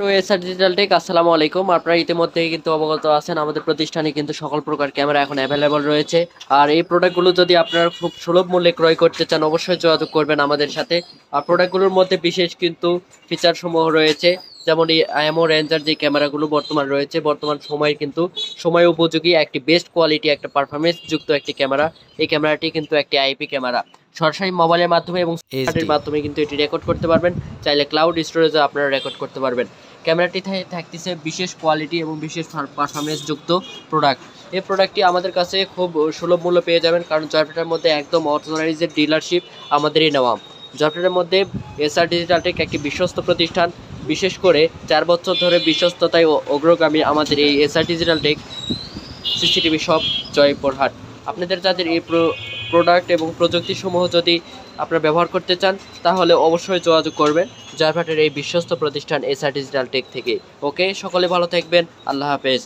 তো SR digital take, আসসালামু আলাইকুম। আপনারা ইতিমধ্যেই কিন্তু অবগত আছেন, আমাদের প্রতিষ্ঠানে কিন্তু সকল প্রকার ক্যামেরা এখন অ্যাভেলেবল রয়েছে। আর এই প্রোডাক্টগুলো যদি আপনারা খুব সুলভ মূল্যে ক্রয় করতে চান, অবশ্যই যোগাযোগ করবেন আমাদের সাথে। আর প্রোডাক্টগুলোর মধ্যে বিশেষ কিন্তু ফিচার সমূহ রয়েছে, যেমন এই আইএমও রেঞ্জার যে ক্যামেরাগুলো বর্তমান রয়েছে, বর্তমান সময়ে কিন্তু সময় উপযোগী, একটি বেস্ট কোয়ালিটি একটা পারফরমেন্স যুক্ত একটি ক্যামেরা। এই ক্যামেরাটি কিন্তু একটি আইপি ক্যামেরা। সরাসরি মোবাইলের মাধ্যমে এবং স্মার্টের মাধ্যমে কিন্তু এটি রেকর্ড করতে পারবেন। চাইলে ক্লাউড স্টোরেজে আপনারা রেকর্ড করতে পারবেন। ক্যামেরাটি থাকতেছে বিশেষ কোয়ালিটি এবং বিশেষ পারফরমেন্স যুক্ত প্রোডাক্ট এই প্রোডাক্টটি আমাদের কাছে খুব সুলভ মূল্য পেয়ে যাবেন কারণ জয়প্যাটার মধ্যে একদম অথরাইজেড ডিলারশিপ আমাদেরই নেওয়া। জয়প্যাটার মধ্যে এসআর ডিজিটাল টেক একটি বিশ্বস্ত প্রতিষ্ঠান। বিশেষ করে চার বছর ধরে বিশ্বস্ততায় ও অগ্রগামী আমাদের এই SR digital tech CCTV shop Joypurhat. আপনাদের যাদের এই প্রোডাক্ট এবং প্রযুক্তিসমূহ যদি আপনারা ব্যবহার করতে চান, তাহলে অবশ্যই যোগাযোগ করবেন জয়পাটের এই বিশ্বস্ত প্রতিষ্ঠান এসআর ডিজিটাল টেক থেকে। ওকে, সকলে ভালো থাকবেন, আল্লাহ হাফেজ।